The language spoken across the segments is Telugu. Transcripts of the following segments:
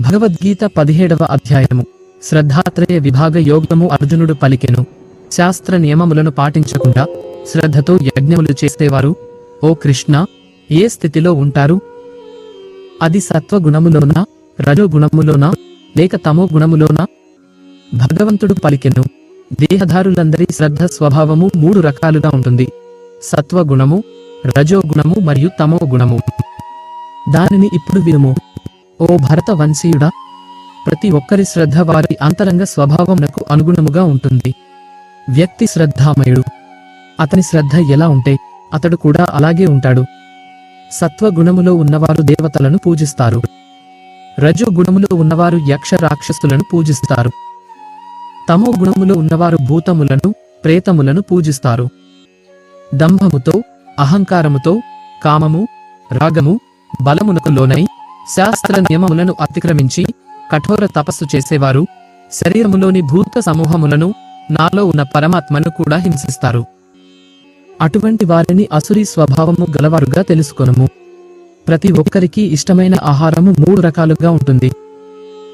భగవద్గీత పదిహేడవ అధ్యాయము. శ్రద్ధాత్రయ విభాగ యోగము అర్జునుడు పలికెను. శాస్త్ర నియమములను పాటించకుండా శ్రద్ధతో యజ్ఞములు చేసేవారు ఓ కృష్ణ ఏ స్థితిలో ఉంటారు? అది సత్వగుణములోనా రజోగుణములోనా లేక తమో గుణములోనా భగవంతుడు పలికెను. దేహదారులందరి శ్రద్ధ స్వభావము మూడు రకాలుగా ఉంటుంది. సత్వగుణము రజోగుణము మరియు తమో గుణము దానిని ఇప్పుడు వినుము. ఓ భరత వంశీయుడా ప్రతి ఒక్కరి శ్రద్ధ వారి అంతరంగ స్వభావమునకు అనుగుణముగా ఉంటుంది. వ్యక్తి శ్రద్ధామయుడు. అతని శ్రద్ధ ఎలా ఉంటే అతడు కూడా అలాగే ఉంటాడు. సత్వగుణములో ఉన్నవారు దేవతలను పూజిస్తారు. రజో గుణములో ఉన్నవారు యక్ష రాక్షసులను పూజిస్తారు. తమో గుణములో ఉన్నవారు భూతములను ప్రేతములను పూజిస్తారు. దంభముతో అహంకారముతో కామము రాగము బలమునకు లోనై శాస్త్ర నియమములను అతిక్రమించి కఠోర తపస్సు చేసేవారు. శరీరములోని భూత సమూహములను నాలో ఉన్న పరమాత్మను కూడా హింసిస్తారు. అటువంటి వారిని అసురి స్వభావము గలవారుగా తెలుసుకొనుము. ప్రతి ఒక్కరికి ఇష్టమైన ఆహారము మూడు రకాలుగా ఉంటుంది.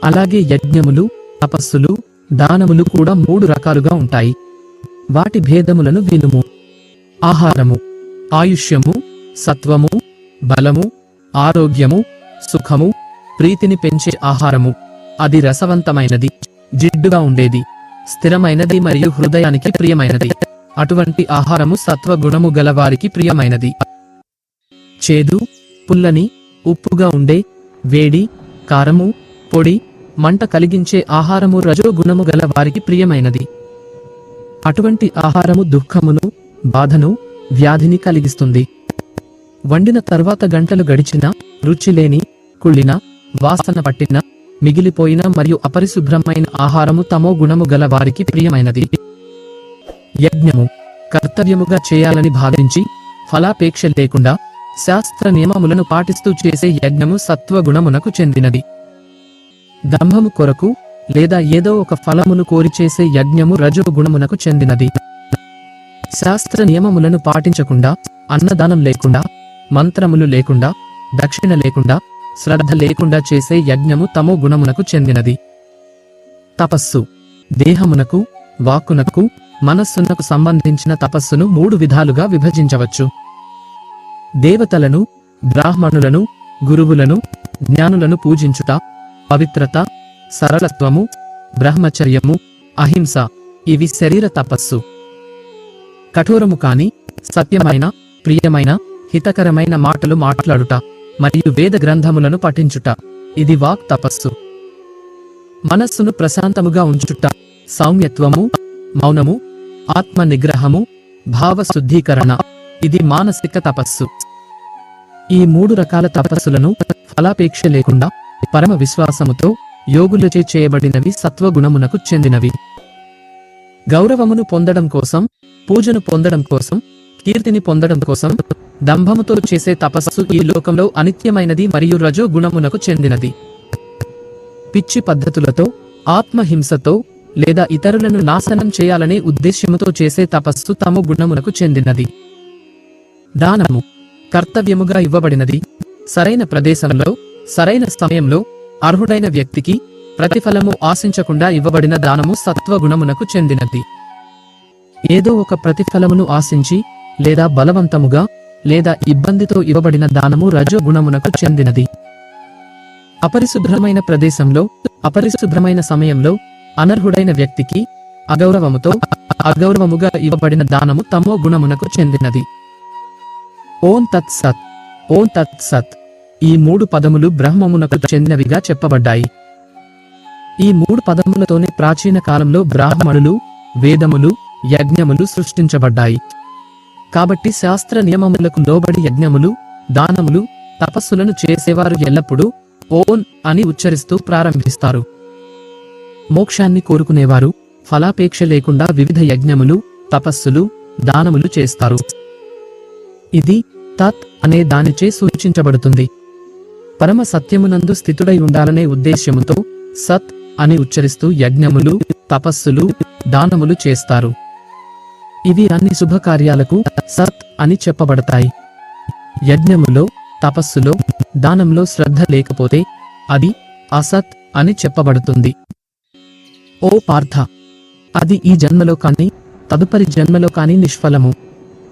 అలాగే యజ్ఞములు తపస్సులు దానములు కూడా మూడు రకాలుగా ఉంటాయి. వాటి భేదములను వినుము. ఆహారము ఆయుష్యము సత్వము బలము ఆరోగ్యము సుఖము ప్రీతిని పెంచే ఆహారము. అది రసవంతమైనది జిడ్డుగా ఉండేది స్థిరమైనది మరియు హృదయానికి ప్రియమైనది. అటువంటి ఆహారము సత్వగుణము గలవారికి ప్రియమైనది. చేదు పుల్లని ఉప్పుగా ఉండే వేడి కారము పొడి మంట కలిగించే ఆహారము రజోగుణము గల వారికి ప్రియమైనది. అటువంటి ఆహారము దుఃఖమును బాధను వ్యాధిని కలిగిస్తుంది. వండిన తర్వాత గంటలు గడిచినా రుచి లేని కుళ్ళిన వాసన పట్టిన మిగిలిపోయిన మరియు అపరిశుభ్రమైన ఆహారము తమో గుణము గల వారికి ప్రియమైనది. యజ్ఞము కర్తవ్యముగా చేయాలని భావించి ఫలాపేక్ష లేకుండా శాస్త్ర నియమములను పాటిస్తూ చేసే యజ్ఞము సత్వగుణమునకు చెందినది. దంభము కొరకు లేదా ఏదో ఒక ఫలమును కోరి చేసే యజ్ఞము రజోగుణమునకు చెందినది. శాస్త్ర నియమములను పాటించకుండా అన్నదానం లేకుండా మంత్రములు లేకుండా దక్షిణ లేకుండా శ్రద్ధ లేకుండా చేసే యజ్ఞము తమో గుణమునకు చెందినది. తపస్సు. దేహమునకు వాక్కునకు మనస్సునకు సంబంధించిన తపస్సును మూడు విధాలుగా విభజించవచ్చు. దేవతలను బ్రాహ్మణులను గురువులను జ్ఞానులను పూజించుట పవిత్రత సరళత్వము బ్రహ్మచర్యము అహింస ఇవి శరీర తపస్సు. కఠోరము కాని సత్యమైన ప్రియమైన హితకరమైన మాటలు మాట్లాడుట. మరియు వేద గ్రంథములను పఠించుట. ఇది వాక్ తపస్సు. మనస్సును ప్రశాంతముగా ఉంచుట. సౌమ్యత్వము మౌనము ఆత్మ నిగ్రహము భావ శుద్ధీకరణ ఇది మానసిక తపస్సు. ఈ మూడు రకాల తపస్సులను ఫలాపేక్ష లేకుండా పరమ విశ్వాసముతో యోగులచే చేయబడినవి సత్వగుణమునకు చెందినవి. గౌరవమును పొందడం కోసం పూజను పొందడం కోసం కీర్తిని పొందడం కోసం దంభముతో చేసే తపస్సు ఈ లోకంలో అనిత్యమైనది మరియు రజో గుణమునకు చెందినది. పిచ్చి పద్ధతులతో ఆత్మహింసతో లేదా ఇతరులను నాశనం చేయాలనే ఉద్దేశ్యముతో చేసే తపస్సు తమ గుణమునకు చెందినది. దానము కర్తవ్యముగా ఇవ్వబడినది. సరైన ప్రదేశంలో సరైన సమయంలో అర్హుడైన వ్యక్తికి ప్రతిఫలము ఆశించకుండా ఇవ్వబడిన దానము సత్వగుణమునకు చెందినది. ఏదో ఒక ప్రతిఫలమును ఆశించి లేదా బలవంతముగా లేదా ఇబ్బందితో ఇవ్వబడిన దానము రజోగుణమునకు చెందినది. అపరిశుభ్రమైన ప్రదేశంలో అపరిశుభ్రమైన సమయంలో అనర్హుడైన వ్యక్తికి అగౌరవముతో అగౌరవముగా ఇవ్వబడిన దానము తమో గుణమునకు చెందినది. ఓం తత్ సత్ ఓం తత్ సత్ ఈ మూడు పదములు బ్రహ్మమునకు చెందినవిగా చెప్పబడ్డాయి. ఈ మూడు పదములతోనే ప్రాచీన కాలంలో బ్రాహ్మణులు వేదములు యజ్ఞములు సృష్టించబడ్డాయి. కాబట్టి శాస్త్ర నియమములకు లోబడి యజ్ఞములు దానములు తపస్సులను చేసేవారు ఎల్లప్పుడూ ఓన్ అని ఉచ్చరిస్తూ ప్రారంభిస్తారు. మోక్షాన్ని కోరుకునేవారు ఫలాపేక్ష లేకుండా వివిధ యజ్ఞములు తపస్సులు దానములు చేస్తారు. ఇది తత్ అనే దానిచే సూచించబడుతుంది. పరమ సత్యమునందు స్థితుడై ఉండాలనే ఉద్దేశ్యముతో సత్ అని ఉచ్చరిస్తూ యజ్ఞములు తపస్సులు దానములు చేస్తారు. ఇవి అన్ని శుభకార్యాలకు సత్ అని చెప్పబడతాయి. యజ్ఞములో తపస్సులో దానంలో శ్రద్ధ లేకపోతే అది అసత్ అని చెప్పబడుతుంది. ఓ పార్థ! అది ఈ జన్మలో కాని తదుపరి జన్మలో కాని నిష్ఫలము.